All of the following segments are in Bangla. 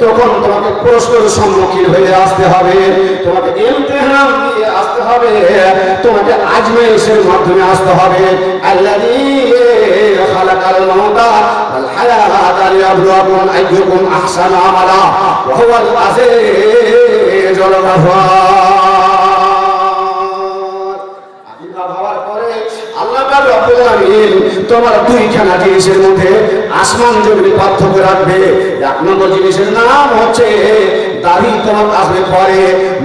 তখন তোমাকে প্রশ্নের সম্মুখীন হয়ে আসতে হবে। তোমাকে ইমতেহান দিয়ে আসতে হবে। তোমাকে আজমাইশের মাধ্যমে আসতে হবে। আল্লাহ খালাকাল তোমার দুইখানা জিনিসের মধ্যে আসমান জমির পার্থক্য রাখবে। এক নম্বর জিনিসের নাম হচ্ছে দাড়ি তোমার আসবে পরে,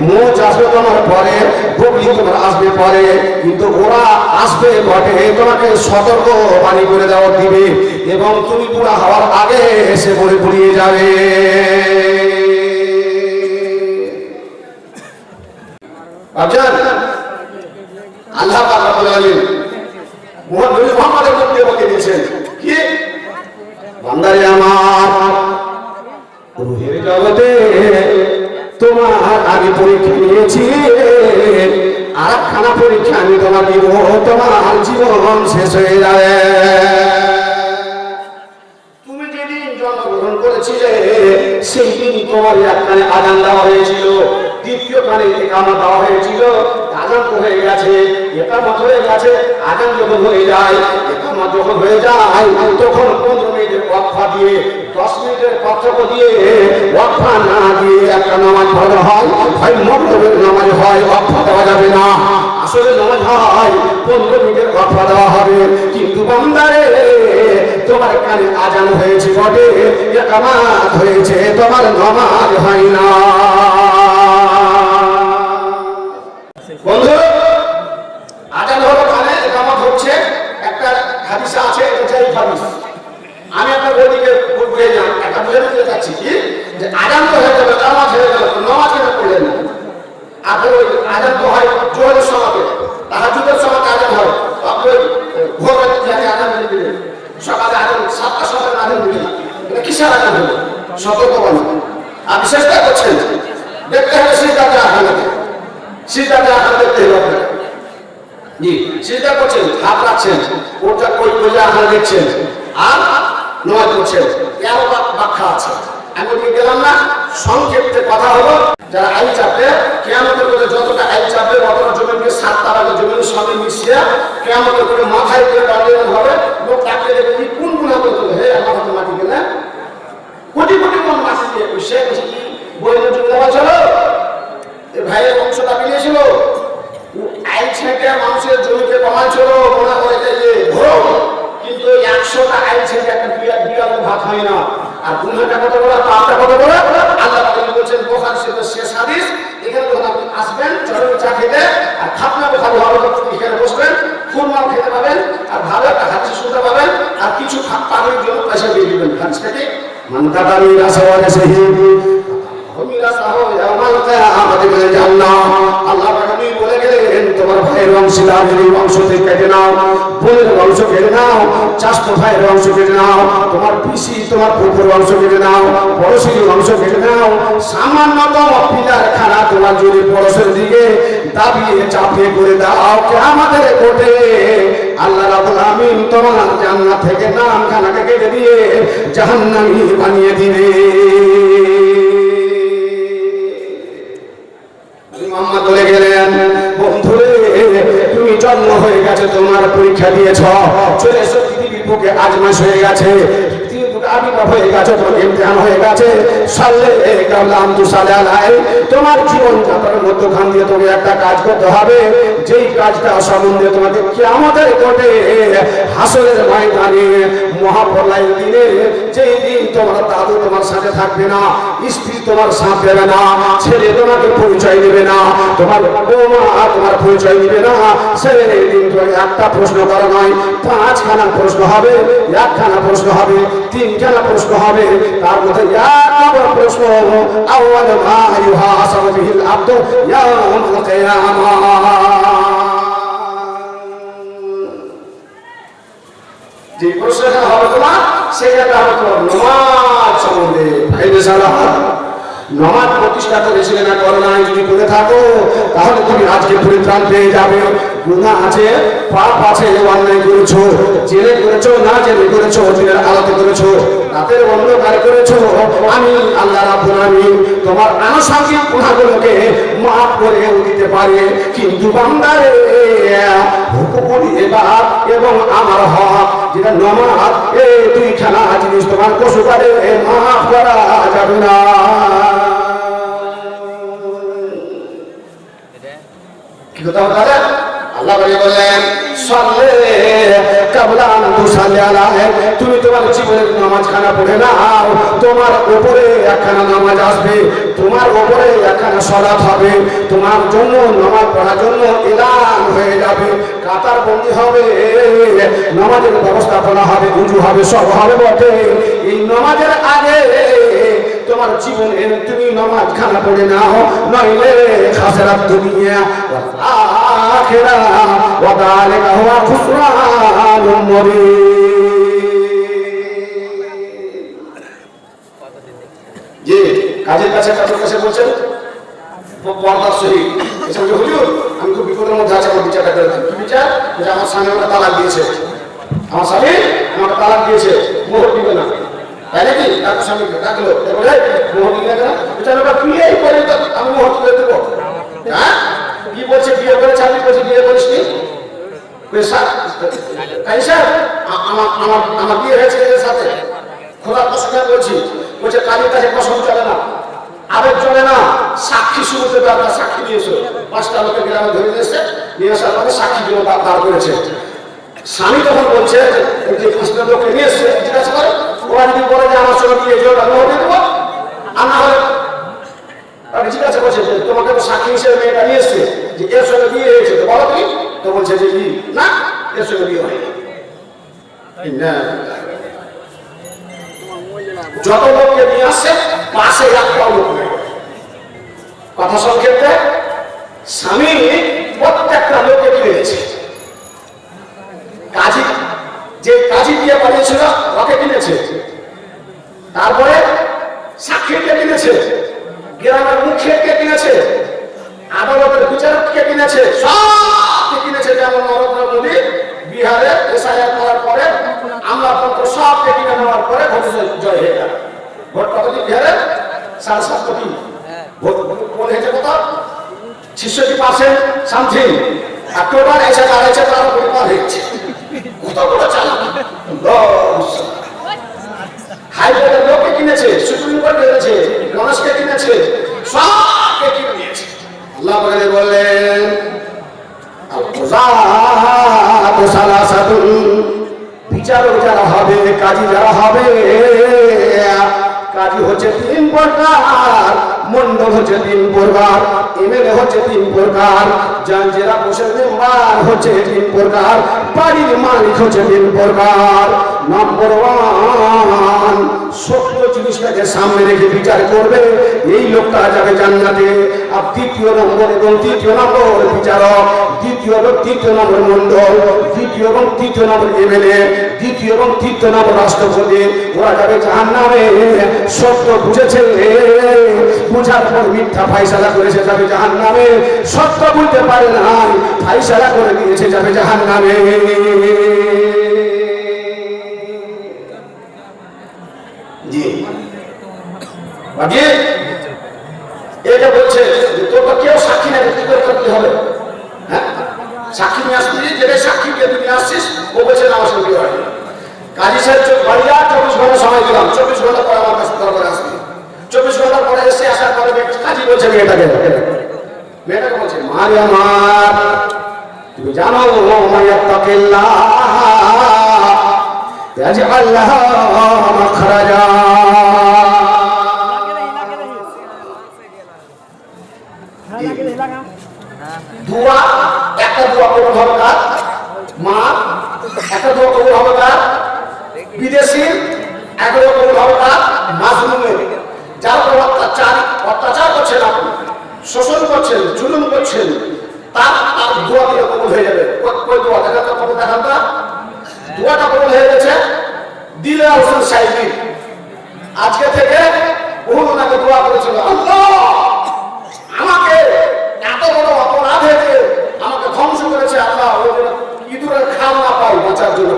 মোচ আসবে তোমার পরে, বগলি তোমার আসবে পরে। কিন্তু ওরা আসবে বটে, তোমাকে সতর্ক বাণী করে দেওয়া দিবে এবং তুমি পুরা হওয়ার আগে এসে পড়ে পুড়িয়ে যাবে ভাবছেন আল্লাহ পাক রব্বুল আলামিন মুহাম্মদ নবী মুহাম্মদের মধ্যে বলে দিয়েছেন কি বান্দারে আমার রুহের জগতে তোমার আগে পরীক্ষা নিয়েছি আর খানা পরীক্ষা আমি তোমার দিব তোমার জীবন শেষ হয়ে যাবে। তুমি যেদিন জন্মগ্রহণ করেছিলে সেই দিন তোমার এক কানে আজান দেওয়া হয়েছিল। দ্বিতীয় কানে একামা দেওয়া হয়েছিল আজান হয়ে গেছে। একামত হয়ে গেছে, আজান যখন হয়ে যায় একামত যখন হয়ে যায়, তখন পনেরো মিনিটের ওয়াকফা দিয়ে, দশ মিনিটের পার্থক্য দিয়ে, ওয়াকফা না দিয়ে একটা নামাজ পড়া হয়। হয় মক্তবের নামাজ হয়, ওয়াকফা দেওয়া যাবে না। আসলে নামাজ হয় পনেরো মিনিটের ওয়াকফা দেওয়া হবে। কিন্তু বান্দারে, তোমার কানে আজান হয়েছে বটে, একামাত হয়েছে, তোমার নামাজ হয় না। বন্ধু, আজান হলো কানে একামাত হচ্ছে। একটা হাদিসা আছে, এটা হাদিস। আমি আপনার ওদিকে বুঝে যান একটা বুঝে দিতে চাচ্ছি কি? যে আজান তো হয়ে যাবে নামাজ হয়ে তো নামাজ আপনি ওই আজান তো হয় জোহরের সময় তাহাজুদের সময় আজান হয়। আপনি ওই ভোর রাতে যাকে আজান দিয়ে দিলেন সকালে আজান সাতটা সকালে আজান দিলেন এটা কিসের আজান হলো? সতর্কবাণী আপনি চেষ্টা করছেন দেখতে হবে সিদ্ধাতে আপনাকে সিদ্ধাতে আপনার দেখতে হবে জি চিন্তা করছেন হাত রাখছেন, ওটা কই কইলে আপনারা দেখছেন। আর নয় করছেন তেরো ব্যাখ্যা আছে? আমি গেলাম না, সংক্ষেপে কথা হলো, যারা আইন চাপে, কেয়ামতের করে যতটা আইন চাপে অতটা জমিনকে সাত তারাকে জমিনের সঙ্গে মিশিয়ে কেয়ামতের করে মাথায় করে দাঁড়িয়ে হবে। লোক তাকে দেখে কি কোন গুণা করতে হে আমার হাতে মাটি গেলে? কোটি কোটি মন মাসি দিয়ে সে কি বই জমি দেওয়া চলো এ ভাইয়ের বংশটা মিলিয়েছিল আইন ছেঁকে মানুষের জমিতে কমাইছিল মনে করে যে ভোগ কিন্তু একশোটা আইন ছেঁকে একটা বিরাট ভাত হয় না। আর গুণাটা কত বড় পাপটা কত বড় আল্লাহ বলছেন, বোখারি শরীফের শেষ হাদিস, এখানে যখন আপনি আসবেন চরম চা খেতে, আর খাপনা বোখারি হবে এখানে বসবেন খুরমাও খেতে পাবেন, আর ভালো একটা হাদিস শুনতে পাবেন, আর কিছু পানির জন্য পয়সা দিয়ে দিবেন। হাদিসটা কি কাতারি রাসওয়ালে সহিবি আল্লাহ নবী বলে তোমার ভাইয়ের কেটে নাও বোনের নাও কেটে নাও তোমার তোমার কেটে নাও কেটে নাও যদি পড়োশের দিকে দাবিয়ে চাপিয়ে করে দাও কে আমাদের কোটে আল্লাহ রাবুল তোমার জান্নাত থেকে নাম খানাকে কেটে দিয়ে জাহান্নামী বানিয়ে দিবে। পরীক্ষা দিয়েছ? চলে এসো পৃথিবীর বুকে আজ মাস হয়ে গেছে। তোমার জীবন যাত্রার মধ্যখান দিয়ে তোমাকে একটা কাজ করতে হবে। যেই কাজটা সম্বন্ধে তোমাকে কি আমাদের কোটে হাসরের ময়দানে মহাপ্রলয়ের দিনে যেই দিন তোমার দাদু তোমার সাথে থাকবে না, স্ত্রী তোমার সাথ দেবে না, ছেলে তোমাকে পরিচয় দেবে না, তোমার বৌমা তোমার পরিচয় দিবে না, সেই দিন তোমাকে একটা প্রশ্ন করা নয়, পাঁচখানা প্রশ্ন হবে, একখানা প্রশ্ন হবে, তিনখানা প্রশ্ন হবে, তার মধ্যে এক প্রশ্ন আব্দু কিয়ামাহ যে প্রশ্নটা হবে তোমার সেইটা হবে তোমার। নমাজ সম্বন্ধে নমাজ প্রতিষ্ঠা করেছিলে না করো নাই যদি করে থাকো, তাহলে তুমি আজকে পরিত্রাণ পেয়ে যাবে। গুণা আছে, পাপ আছে অন্যায় করেছ জেনে করেছ, না জেনে করেছ দিনের আলোতে করেছ, রাতের অন্ধকার করেছ, আমি আল্লাহ রাব্বুল আলামিন তোমার আনুষঙ্গিক গুণাগুলোকে মাফ করে দিতে পারে। কিন্তু বান্দারে এবার এবং আমার হক। যেটা নমাজ দুইখানা জিনিস তোমার পশুপারে মাফ করা যাবে না। কি দাদা। আল্লাহ বলে, বলেন, সল্লে কাবলা তুসাল্লি আলাইহি তুমি তোমার জীবনের নামাজ খানা পড়ে নাও। তোমার উপরে একখানা নামাজ আসবে। তোমার উপরে একখানা সলাৎ হবে। তোমার জন্য নামাজ পড়ার জন্য এলান হয়ে যাবে। কাতার বন্দি হবে। নামাজের ব্যবস্থাপনা হবে, উজু হবে, সব হবে বটে। এই নামাজের আগে তোমার জীবনে তুমি নামাজ খানা পড়ে নাও, নইলে খাসরাত দুনিয়া আখিরা, ওয়া যালিকা হুয়া খুসরানুল মুবিন। জি, কাজের কাছে কাজের কাছে বলছেন আমার বিচারটা যে আমার স্বামী আমাকে তালাক দিয়েছে। আমার স্বামী আমাকে তালাক দিয়েছে। মোহর দিবে না। তাই নাকি ডাক্তার স্বামীকে ডাকলো। এরপরে মোহর দিবে না বিচার ওটা বিয়ে করে আমি মোহর তুলে দেবো। হ্যাঁ? কি বলছে, বিয়ে করে চাকরি করছে বিয়ে করিস নি তাই স্যার আমার আমার আমার বিয়ে সাক্ষী তখন বলছে করে বলে আমার সঙ্গে বিয়ে আমি বিয়ে বলো তুমি, তো বলছে বিয়ে লোক কথা সংক্ষেপে স্বামী প্রত্যেকটা লোককে কিনেছে কাজী, যে কাজী দিয়ে পাঠিয়েছিল ওকে কিনেছে। তারপরে সাক্ষীকে কিনেছে? গ্রামের মুখিয়াকে কিনেছে? আদালতের বিচারককে কিনেছে? সবকে কিনেছে, যেমন নরেন্দ্র মোদী, বিহারে এসআইআর করার পরে আমরা আমলাতন্ত্র সবকে কিনে নেওয়ার পরে ভোটে জয় হয়ে গেল। ভোট কত বিহারে? সাড়ে সাত কোটি। ভোট ভোট হয়েছে কত? ছিষট্টি পার্সেন্ট সামথিং। আর টোটাল এসে দাঁড়াইছে তার উপরে পার হয়েছে। কত বড় চালাক? হাইকোর্টের কিনেছে, সুপ্রিম কোর্ট কিনেছে গণেশকে কিনেছে, সবকে কিনে নিয়েছে। আল্লাহ বলে বললেন বিচারক যারা হবে, কাজী যারা হবে, কাজী হচ্ছে তিন প্রকার মন্ডল হচ্ছে তিন প্রকার, এমএলএ হচ্ছে তিন প্রকার মেম্বার হচ্ছে তিন প্রকার, বাড়ির মালিক হচ্ছে তিন প্রকার নম্বর ওয়ান সত্য জিনিসটাকে সামনে রেখে বিচার করবে। এই লোকটা যাবে জান্নাতে। আর দ্বিতীয় নম্বর এবং তৃতীয় নম্বর বিচারক, দ্বিতীয় এবং তৃতীয় নম্বর মন্ডল দ্বিতীয় এবং তৃতীয় নম্বর এমএলএ, দ্বিতীয় এবং তৃতীয় নম্বর রাষ্ট্রপতি, ওরা যাবে জাহান্নামে। সত্য বুঝেছে। বুঝার পর মিথ্যা ফাইসালা করেছে যাবে জাহান্নামে। সত্য বুঝতে পারে না ফাইসালা করে দিয়েছে যাবে জাহান্নামে জি বাকি এটা বলছে যে তোর কেউ সাক্ষী নেবে, কি করে করতে হবে? হ্যাঁ? সাক্ষী নিয়ে আসবি যেটা সাক্ষী দিয়ে নিয়ে আসছিস, ও বলছে, না, আমার সঙ্গে হয়নি। কাজী সাহেব বাড়িয়া চব্বিশ ঘণ্টা সময় দিলাম, চব্বিশ ঘণ্টা পরে আমার কাছে দরকার আসবি চব্বিশ ঘণ্টার পরে এসে আসার পরে কাজী বলছে, মেয়েটাকে। মেয়েটাকে বলছে, মারে আমার, তুমি জানো মায়াত্তাকিল্লাহ ইয়াজআল লাহা মাখরাজা। দোয়া একটা দোয়া কবুল হবে কার মা, একটা দোয়া কবুল হবে কার বিদেশি, একটা দোয়া কবুল হবে কার মাজলুমের যার উপর অত্যাচার অত্যাচার করছেন আপনি, শোষণ করছেন, জুলুম করছেন, তার তার দোয়া দিয়ে কবুল হয়ে যাবে। কই দোয়া দেখা তো কবুল দেখান তো। দোয়াটা কবুল হয়ে গেছে। দিলে হোসেন সাহেব। আজকে থেকে বহু ওনাকে দোয়া করেছিল। আল্লাহ! আমাকে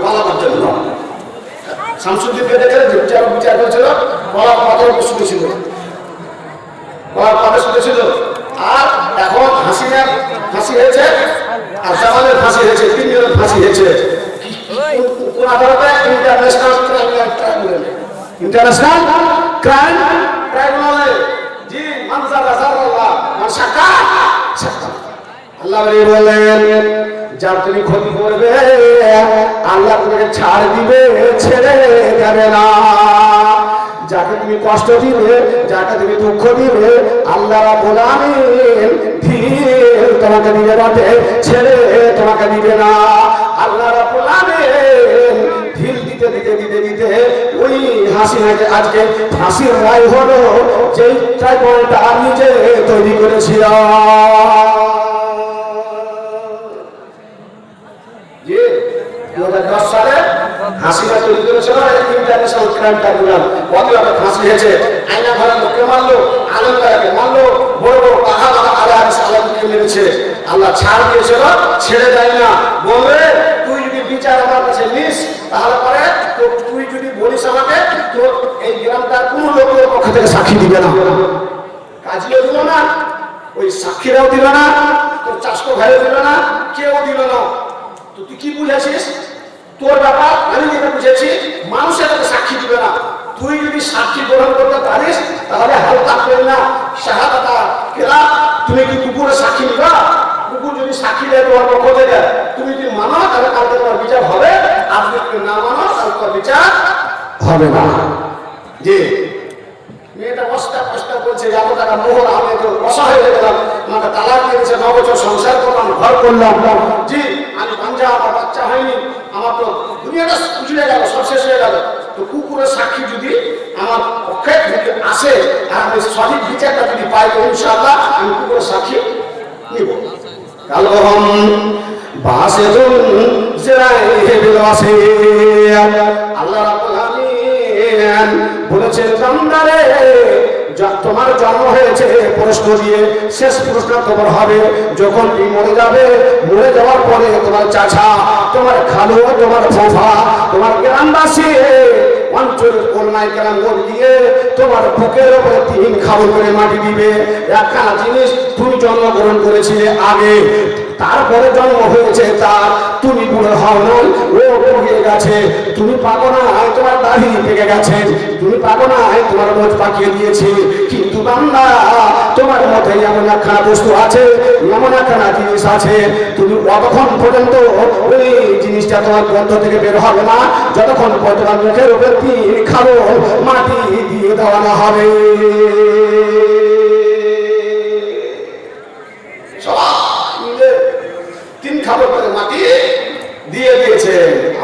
পালানোর জন্য। শামসুদ্দিনকে দেখে বিচার বিচার করেছিল পলার পাথর শুনেছিল পলার পাথর শুনেছিল আর এখন হাসিনার ফাঁসি হয়েছে, আর জামালের ফাঁসি হয়েছে, তিনজনের ফাঁসি হয়েছে। ইন্টারন্যাশনাল ক্রাইম ট্রাইব্যুনালে। ইন্টারন্যাশনাল ক্রাইম ট্রাইব্যুনালে। জি মানসা রাজার আল্লাহ। মান আল্লাহ বলেন যার তুমি ক্ষতি করবে, আল্লাহ তোমাকে ছাড় দিবে, ছেড়ে যাবে না। যাকে তুমি কষ্ট দিবে, যাকে তুমি দুঃখ দিবে, আল্লাহ রাব্বুল আমিন ধীর তোমাকে দিবে রাতে ছেড়ে তোমাকে দিবে না। আল্লাহ রাব্বুল আমিন ঢিল দিতে দিতে দিতে দিতে ওই হাসিনাকে আজকে ফাঁসির রায় হলো যেই তৈরি করেছিল যে দু হাজার দশ সালে হাসিনা তৈরি করেছিল ইন্টারন্যাশনাল ক্রাইম ট্রাইব্যুনাল অবিলম্বে ফাঁসি হয়েছে? আইনা ঘরের লোককে মারলো আনন্দাকে মারলো, বড় বড় পাখা পাখা আলে আলমকে মেরেছে। আল্লাহ ছাড় দিয়েছিল, ছেড়ে দেয় না। বলবে, তুই যদি বিচার আমার কাছে নিস, তাহলে পরে তুই যদি বলিস আমাকে, তোর এই গ্রামটার কোনো লোকের পক্ষ থেকে সাক্ষী দিবে না। কাজীও দিল না, ওই সাক্ষীরাও দিল না, তোর চাষকো ভাইও দিল না, কেউ দিল না। তো তুই কি বুঝেছিস? তোর ব্যাপার আমি যেটা বুঝেছি মানুষের তোকে সাক্ষী দিবে না। তুই যদি সাক্ষী গ্রহণ করতে পারিস তাহলে হালকা করে না। শাহাদাতা কেলা তুমি কি কুকুরের সাক্ষী নিবা? কুকুর যদি সাক্ষী দেয় তোমার পক্ষ থেকে। তুমি যদি মানো তাহলে কালকে তোমার বিচার হবে। আর যদি না মানো তাহলে তোমার বিচার হবে না। জি। মেয়েটা কষ্টা কষ্ট করছে যাব টাকা মোহর আমি তো অসহায় হয়ে গেলাম। আমাকে তালাক দিয়েছে ন বছর সংসার করলাম, ঘর করলাম। জি, আমি পাঞ্জা আমার বাচ্চা হয়নি, আমার তো দুনিয়াটা উজড়ে গেল, সব শেষ হয়ে গেল। তো কুকুরের সাক্ষী যদি আমার পক্ষে যদি আসে, আর আমি সঠিক বিচারটা যদি পাই ইনশাআল্লাহ আমি কুকুরের সাক্ষী নিব। কালবহম বাসেদুন জেরাই বিলবাসে আল্লাহ রাব্বুল আমিন বলেছেন বান্দারে তোমার জন্ম হয়েছে, প্রশ্ন দিয়ে শেষ প্রশ্ন তোমার হবে। যখন তুমি মরে যাবে, মরে যাওয়ার পরে তোমার চাচা, তোমার খালু, তোমার ফোফা, তোমার গ্রামবাসী তারপরে জন্ম হয়েছে তার। তুমি বুড়ো হও নাই, ও পড়িয়ে গেছে। তুমি পাবো না তোমার দাড়ি পেকে গেছে। তুমি পাবো না তোমার মোজ পাকিয়ে দিয়েছে। কিন্তু বান্দা, তোমার মধ্যে এমন একখানা বস্তু আছে, এমন একখানা জিনিস আছে। তুমি কতক্ষণ পর্যন্ত ওই জিনিসটা তোমার গ্রন্থ থেকে বের হবে না। যতক্ষণ তোমার মুখের উপর তিন খাব, মাটি দিয়ে দেওয়া না হবে। তিন খাবার করে মাটি দিয়ে দিয়েছে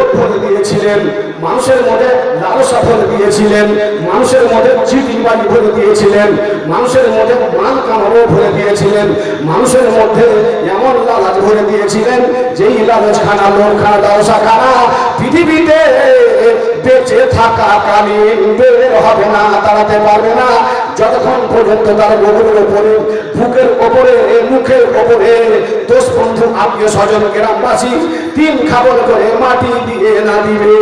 লোভ দিয়েছিলেন, মানুষের মধ্যে লালসা ভরে দিয়েছিলেন, মানুষের মধ্যে চিটিংবাজি ভরে দিয়েছিলেন, মানুষের মধ্যে মান কামারও ভরে দিয়েছিলেন, মানুষের মধ্যে এমন লালাজ ভরে দিয়েছিলেন, যেই লালচ খানা লোক খানা লালসা খানা পৃথিবীতে বেঁচে থাকা কালীন বের হবে না, দাঁড়াতে পারবে না। যতক্ষণ পর্যন্ত তার বুকের ওপরে বুকের ওপরে মুখের ওপরে দোষ বন্ধু, আত্মীয় স্বজন, গ্রামবাসী, তিন খাবল করে মাটি দিয়ে না দিবে।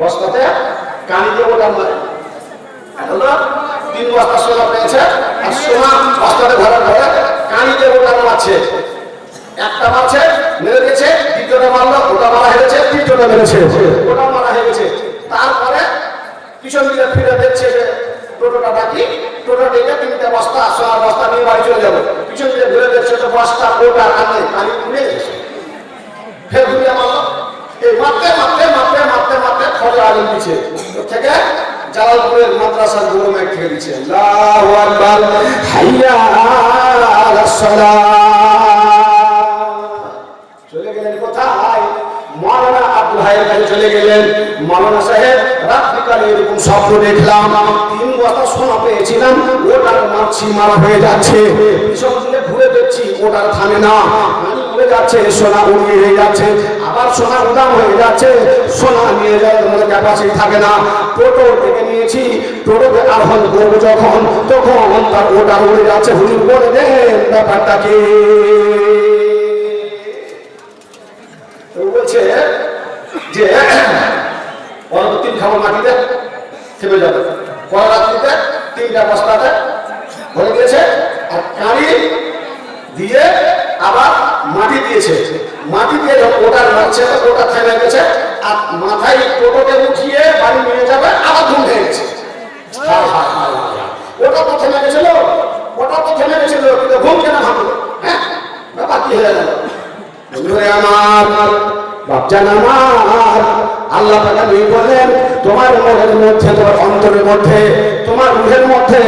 বস্তাতে কানি দিয়ে ওটা মারে। তিন বস্তা সোনা পেয়েছে, আর সোনা বস্তাতে ভরা ভরে কানি দিয়ে ওটা মারছে। একটা মারছে, মেরে দিয়েছে, দ্বিতীয়টা মারলো, ওটা মারা হয়ে গেছে, তৃতীয়টা মেরেছে, ওটা মারা হয়ে গেছে। তারপরে পিছন দিকে ফিরে দেখছে যে টোটোটা বাকি। টোটো ডেকে তিনটে বস্তা সোনার বস্তা নিয়ে বাড়ি চলে যাবে। পিছন দিকে ঘুরে দেখছে তো বস্তা আর নেই কালি উড়ে গেছে। ফের ঘুরিয়ে মারলো এই মারতে মারতে মারতে মারতে মারতে খড়ে আগুন দিচ্ছে। থেকে জালালপুরের মাদ্রাসার গুরু মেঘ থেকে দিচ্ছে। চলে গেলেন কোথায়? মৌলানা আব্দুল হাইয়ের কাছে চলে গেলেন। মৌলানা সাহেব স্বপ্ন দেখলাম তিন কথা শোনা পেয়েছিলাম, ওটার মাছি মারা হয়ে যাচ্ছে। ঘুরে দেখছি ওটার থামে না। যাচ্ছে হয়ে যাচ্ছে, আবার হয়ে যাচ্ছে, সোনা নিয়ে থাকে না। টোটো নিয়েছি যখন, তখন যাচ্ছে। হুজুর বলে দেন, ব্যাপারটা কি? বলছে যে মাটিতে থেমে যাবে। পরের রাত্রিতে তিনটা বস্তাতে ভরে দিয়েছে আর কাঁড়ি দিয়ে আবার মাটি দিয়েছে। মাটি দিয়ে যখন ওটা লাগছে ওটা থেমে গেছে, আর মাথায় টোটোকে উঠিয়ে বাড়ি নিয়ে যাবে, আবার ঘুম হয়ে গেছে। হায় হায় হায় হায় হায়। ওটা তো থেমে গেছিল, ওটা তো থেমে গেছিল, কিন্তু ঘুম কেন ভাঙলো? হ্যাঁ ব্যাপার কি হয়ে গেল? আমার, বাপজান আমার, আল্লাহ বলেন তোমার মনের মধ্যে, তোমার অন্তরের মধ্যে, তোমার রুহের মধ্যে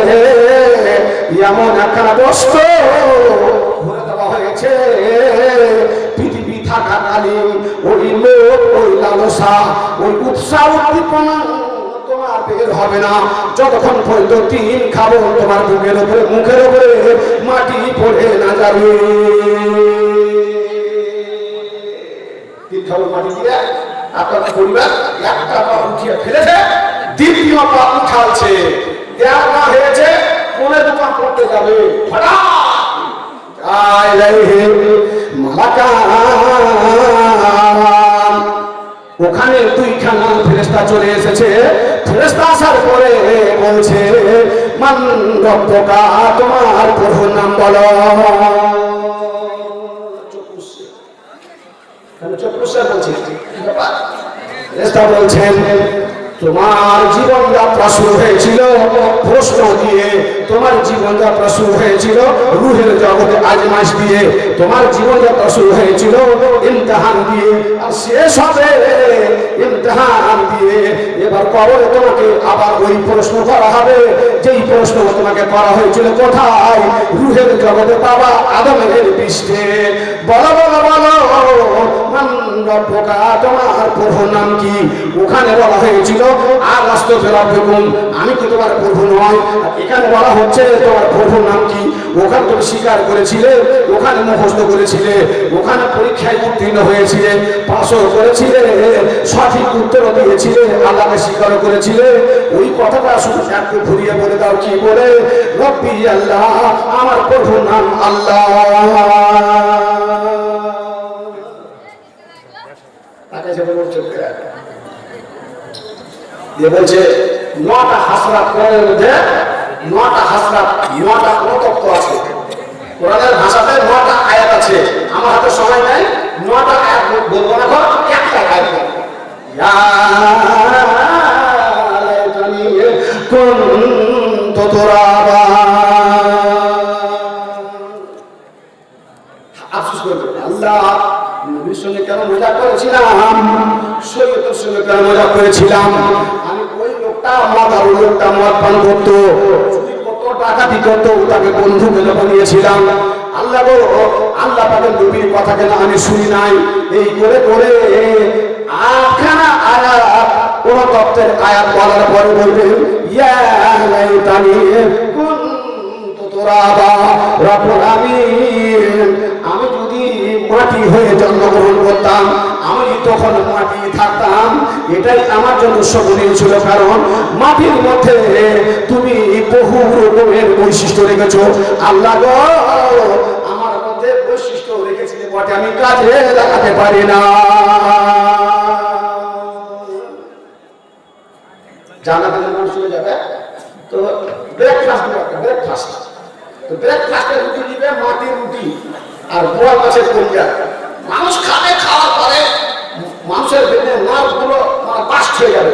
এমন ভরে দেওয়া হয়েছে। পৃথিবী ওই লোক ওই লালসা, ওই উৎসাহ উদ্দীপনা তোমার হবে না। যতক্ষণ তিন খাব, তোমার মুখের উপরে মাটি পড়ে না যাবে। তিন খাব মাটি দিয়ে? আপনার পরিবার একটা পা উঠিয়ে ফেলেছে, দ্বিতীয় পা উঠাচ্ছে হয়েছে কোনে দোকান করতে যাবে। হঠাৎ ওখানে দুইখানা ফেরেস্তা চলে এসেছে। ফেরেস্তা আসার পরে বলছে, মান তোমার প্রভুর নাম বলো। বলছে কি ব্যাপার? ফেরেশতা বলছেন তোমার জীবন জীবনযাত্রা শুরু হয়েছিল। প্রশ্ন দিয়ে তোমার জীবন জীবনযাত্রা শুরু হয়েছিল। রুহের জগতে আজমাইশ দিয়ে তোমার জীবন জীবনযাত্রা শুরু হয়েছিল। ইমতিহান দিয়ে আর শেষ হবে। ইমতিহান দিয়ে এবার কবরে তোমাকে আবার ওই প্রশ্ন করা হবে। যেই প্রশ্ন তোমাকে করা হয়েছিল কোথায়? রুহের জগতে বাবা আদমের পৃষ্ঠে। বলো বলো বলো রব্বুকা তোমার প্রভুর নাম কি? ওখানে বলা হয়েছিল আর রাস্ত ফেরাবেকুম আমি কি তোমার নয়? এখানে বলা হচ্ছে তোমার প্রভুর নাম কি? ওখানে তুমি স্বীকার করেছিলে, ওখানে মুখস্থ করেছিলে, ওখানে পরীক্ষায় উত্তীর্ণ হয়েছিলে পাশও করেছিলে, সঠিক উত্তর দিয়েছিলে, আল্লাহকে স্বীকার করেছিলে। ওই কথাটা শুধু একটু ঘুরিয়ে বলে দাও, কি বলে? রব্বি আল্লাহ, আমার প্রভুর নাম আল্লাহ। সেটা বলছে দিয়ে বলছে, নটা হাসরাত কোরআনের মধ্যে, নটা হাসরাত নটা প্রতত্ব আছে। কোরআনের ভাষাতে নটা আয়াত আছে। আমার হাতে সময় নাই, নটা আয়াত বলব না ঘর একটা আয়াত কুনতু তুরাবা। আফসোস করবে আল্লাহ নবীর সঙ্গে কেন মজা করেছিলাম? সৈয়দের সঙ্গে কেন মজা করেছিলাম? আমি ওই লোকটা মাতার ওই লোকটা মদ পান করতো করতো ডাকাতি করতো তাকে বন্ধু বলে বানিয়েছিলাম। আল্লাহ গো আল্লাহ তাদের নবীর কথা কেন আমি শুনি নাই। এই করে করে আখানা আয়াত কোন তত্ত্বের আয়াত বলার পরে বলবেন ইয়া লাইতানি কুনতু মাটি হয়ে জন্মগ্রহণ করতাম, আমি তখন মাটি থাকতাম, এটাই আমার জন্য শোভনীয় ছিল। কারণ মাটির মধ্যে তুমি বহু রকমের বৈশিষ্ট্য রেখেছো। আল্লাহ আমার মধ্যে বৈশিষ্ট্য রেখেছিলে বটে, আমি কাজে লাগাতে পারি না। জানাতে যখন চলে যাবে? তো ব্রেকফাস্ট ব্রেকফাস্ট তো ব্রেকফাস্টের রুটি দিবে মাটির রুটি। আর বোয়া মাছের কলিজা মানুষ খাবে, খাওয়ার পরে মানুষের ভেতরে মাছগুলো মানে বাস্ট হয়ে যাবে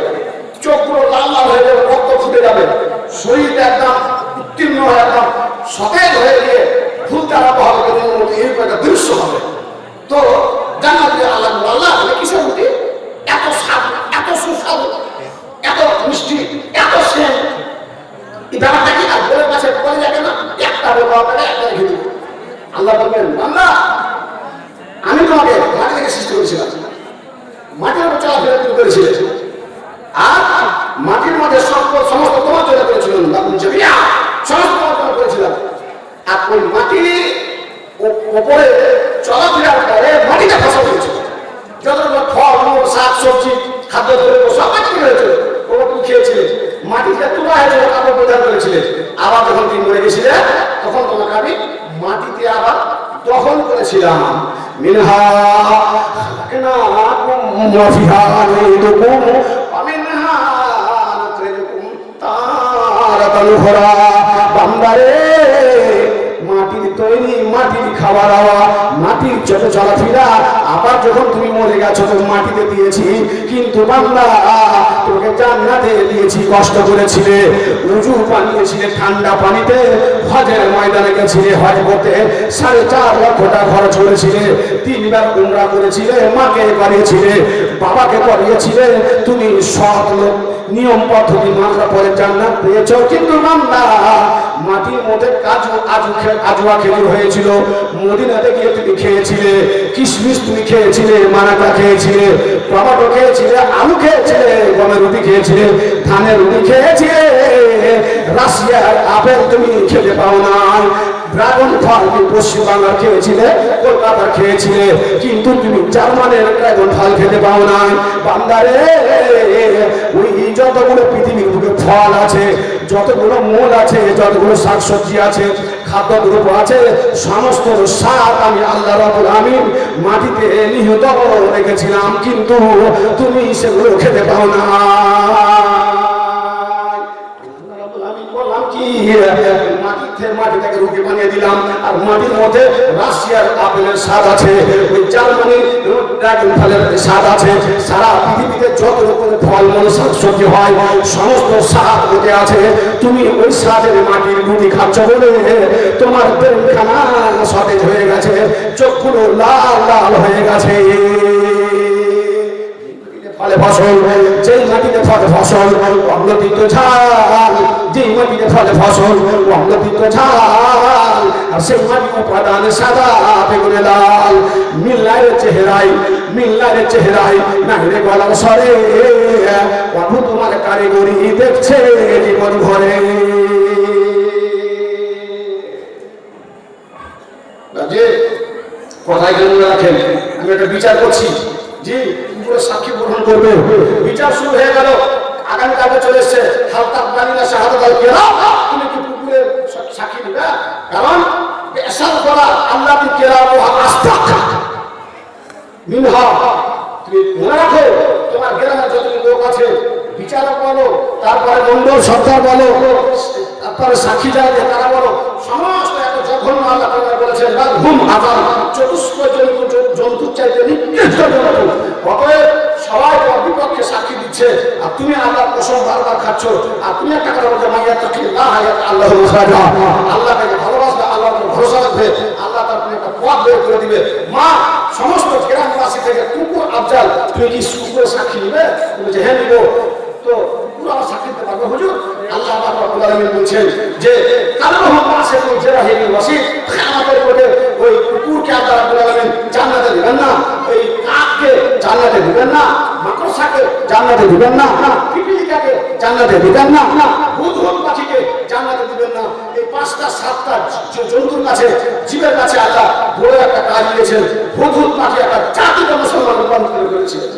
চোখগুলো লাল লাল হয়ে যাবে রক্ত ফুটে যাবে শরীরটা একদম উত্তীর্ণ হয়ে একদম সতেজ হয়ে গিয়ে ফুলতে আরম্ভ হবে কিন্তু এইরকম একটা দৃশ্য হবে তো জান্নাতে আল্লাহ আল্লাহ এটা কিসের রুটি এত স্বাদ এত সুস্বাদু এত মিষ্টি এত সেন এই ব্যাপারটা কি না বলে পাশে পড়ে যাবে না একটা ব্যবহার করে একটা রেখে দেবো আল্লাহ বলবেন বান্দা আমি তোমাকে মাটি থেকে সৃষ্টি করেছিলাম মাটির উপর চলাফেরা তুমি করেছিলে আর মাটির মধ্যে সব- সমস্ত তোমার জন্য করেছিলাম লাগুন জমিয়া সমস্ত তোমার জন্য করেছিলাম আর ওই মাটি ও- ওপরে চলাফেরার পরে মাটিটা ফসল হয়েছিল যত শাক সবজি খাদ্য দ্রব্য সব কিছু হয়েছিল ওগুলো তুমি খেয়েছিলে মাটিতে তোলা হয়েছিল কাপড় প্রদান করেছিলে আবার যখন তুমি মরে গেছিলে, তখন তোমাকে আমি মাটিতে আবার দখল করেছিলাম। বান্দারে, মাটির তৈরি মাটির খাবার দাওয়া, মাটির যত চলাফেরা আবার যখন তুমি মরে গেছো তো মাটিতে দিয়েছি। কিন্তু বান্দা, তোকে জান্নাতে দিয়েছি, কষ্ট করেছিলে। উজু বানিয়েছিলে, ঠান্ডা পানিতে। হজের ময়দানে গেছিলে, হজ করতে। সাড়ে চার লক্ষ টাকা খরচ করেছিলে। তিনবার উমরা করেছিলে, মাকে করিয়েছিলে বাবাকে করিয়েছিলে তুমি সৎ লোক, নিয়ম পদ্ধতি মানলা পরে জান্নাত পেয়েছ। কিন্তু বান্দা, মাটির মধ্যে কাজু, আজু আজুয়া খেজুর হয়েছিল। মদিনাতে গিয়ে তুমি খেয়েছিলে, কিশমিশ তুমি খেয়েছিলে মারাটা খেয়েছিলে, টমাটো খেয়েছিলে, আলু খেয়েছিলে, গমের রুটি খেয়েছিলে, ধানের রুটি খেয়েছিলে, রাশিয়ার আপেল তুমি খেতে পাও না। ড্রাগন ফল তুমি পশ্চিমবাংলা খেয়েছিলে কলকাতা খেয়েছিলে, কিন্তু তুমি জার্মানের ড্রাগন ফল খেতে পাও না। বান্দারে, ওই যতগুলো পৃথিবীর বুকে ফল আছে, যতগুলো মূল আছে, যতগুলো শাকসবজি আছে খাদ্য দ্রব্য আছে, সমস্ত সাত আমি আল্লাহ রাবুল আমিন মাটিতে নিহত রেখেছিলাম, কিন্তু তুমি সেগুলো খেতে পাও না কি মাটিটাকে রুটি বানিয়ে দিলাম। আর মাটির মধ্যে রাশিয়ার আপেলের স্বাদ আছে, ওই জার্মানির ড্রাগন ফলের স্বাদ আছে। সারা পৃথিবীতে যত রকমের ফল, মূল, শাকসবজি হয়, সমস্ত স্বাদ ওতে আছে। তুমি ওই স্বাদের মাটির রুটি খাচ্ছ বলে তোমার তেলখানা সতেজ হয়ে গেছে, চোখগুলো লাল লাল হয়ে গেছে। ফলে ফসল, যেই মাটিতে ফলে ফসল অম্লতিত ঝাল যেই মাটিতে ফলে ফসল অম্লতিত ঝাল আর সেই মাটি উপাদান সাদা বেগুনে লাল। মিল্লার চেহারাই মিল্লার চেহারাই নাহলে গলা সরে। প্রভু তোমার কারিগরি দেখছে জীবন ভরে। যে কথায় কেন রাখেন, আমি একটা বিচার করছি। জি পুরো সাক্ষী গ্রহণ করবে। বিচার শুরু হয়ে গেল। আগামী কালকে চলে এসছে হালকা না শাহাদত তুমি কি পুকুরে সাক্ষী দিবে? কারণ এসাল করা আল্লাহ কেরা ও আস্থা মিনহা, তুমি মনে রাখো, তোমার গ্রামে যত লোক আছে, বিচারক বলো, তারপরে মন্ডল সর্দার বলো, তারপরে সাক্ষী তারা বলো, সমস্ত এত জঘন্য আল্লাহ তাআলা বলেছেন ঘুম, আজান। চতুষ্প জন্তু জন্তুর চাইতে অতএব সবাই সাক্ষী দিচ্ছে, আর তুমি আল্লাহ কসম বারবার খাচ্ছ, আর তুমি একটা কথা বলছো মাইয়া তাকে না হায়াত আল্লাহ আল্লাহকে ভালোবাসবে, আল্লাহ ভরসা রাখবে, আল্লাহ তার তুমি একটা পথ বের করে দিবে। মা, সমস্ত গ্রামবাসী থেকে কুকুর, আফজাল, তুমি কি কুকুরের সাক্ষী নিবে? তুমি যে হ্যাঁ নিব। তো কুকুর আমার সাক্ষী দিতে পারবে, হুজুর? আল্লাহ আলামিন বলছেন যে কাল্লাহু পাশে তো জেরাহিল ওয়াসি আমাদের ওই কুকুরকে আল্লাহ রাব্বুল আলামিন জান্নাতে দিবেন না। ওই জান্নাতে দিবেন না মাকড়সাকে জানলাতে দিবেন না পিপিলিকাকে জান্নাতে দিবেন না হুদহুদ পাখিকে জানলাতে দিবেন না। এই পাঁচটা, সাতটা জন্তুর কাছে, জীবের কাছে আল্লাহ বড় একটা কাজ দিয়েছেন। হুদহুদ পাখি একটা জাতিকে মুসলমান রূপান্তর করেছিলেন